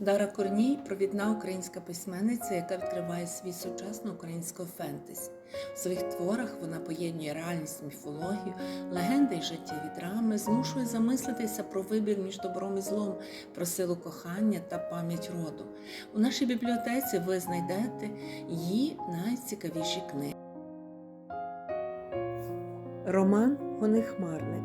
Дара Корній провідна українська письменниця, яка відкриває світ сучасного українського фентезі. У своїх творах вона поєднує реальність, міфологію, легенди й життєві драми, змушує замислитися про вибір між добром і злом, про силу кохання та пам'ять роду. У нашій бібліотеці ви знайдете її найцікавіші книги. Роман Гонехмарник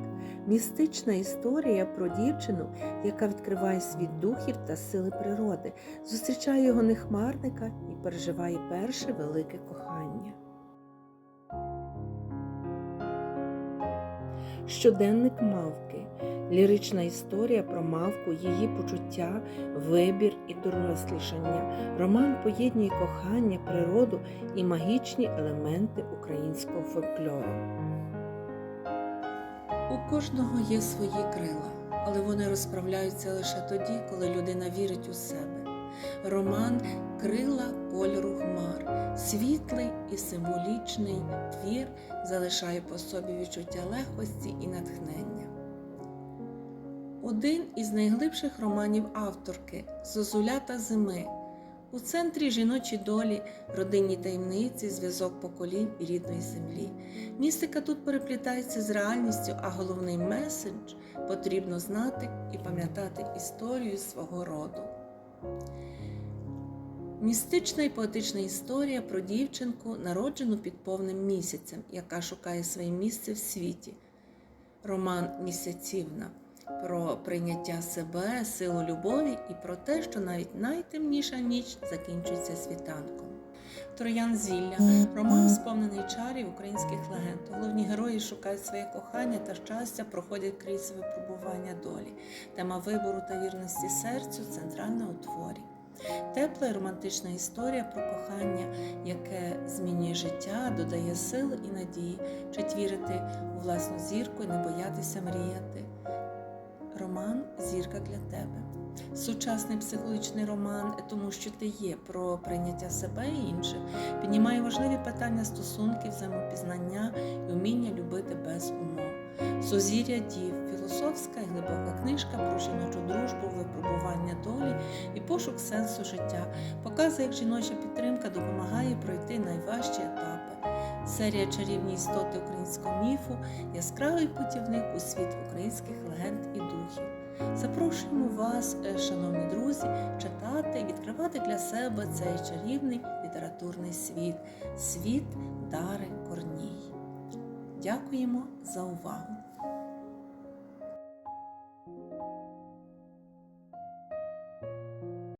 містична історія про дівчину, яка відкриває світ духів та сили природи, зустрічає гонехмарника і переживає перше велике кохання. Щоденник мавки лірична історія про мавку, її почуття, вибір і дорослішання. Роман поєднує кохання, природу і магічні елементи українського фольклору. У кожного є свої крила, але вони розправляються лише тоді, коли людина вірить у себе. Роман Крила кольору хмар, світлий і символічний твір залишає по собі відчуття легкості і натхнення. Один із найглибших романів авторки Зозулята зими. У центрі жіночі долі, родинні таємниці, зв'язок поколінь і рідної землі. Містика тут переплітається з реальністю, а головний меседж потрібно знати і пам'ятати історію свого роду. Містична і поетична історія про дівчинку, народжену під повним місяцем, яка шукає своє місце в світі. Роман Місяцівна про прийняття себе, силу любові і про те, що навіть найтемніша ніч закінчується світанком. Троян Зілля роман сповнений чарів українських легенд. Головні герої шукають своє кохання та щастя, проходять крізь випробування долі. Тема вибору та вірності серцю центральна у творі. Тепла і романтична історія про кохання, яке змінює життя, додає сили і надії, вчить вірити у власну зірку і не боятися мріяти. Роман Зірка для тебе. Сучасний психологічний роман, тому що ти є про прийняття себе і інших, піднімає важливі питання стосунків, взаємопізнання і вміння любити без умов. Сузір'я дів, філософська і глибока книжка про жіночу дружбу, випробування долі і пошук сенсу життя, показує, як жіноча підтримка допомагає пройти найважчі етапи. Серія чарівні істоти українського міфу, яскравий путівник у світ українських легенд і духів. Запрошуємо вас, е, шановні друзі, читати і відкривати для себе цей чарівний літературний світ, світ Дари Корній. Дякуємо за увагу!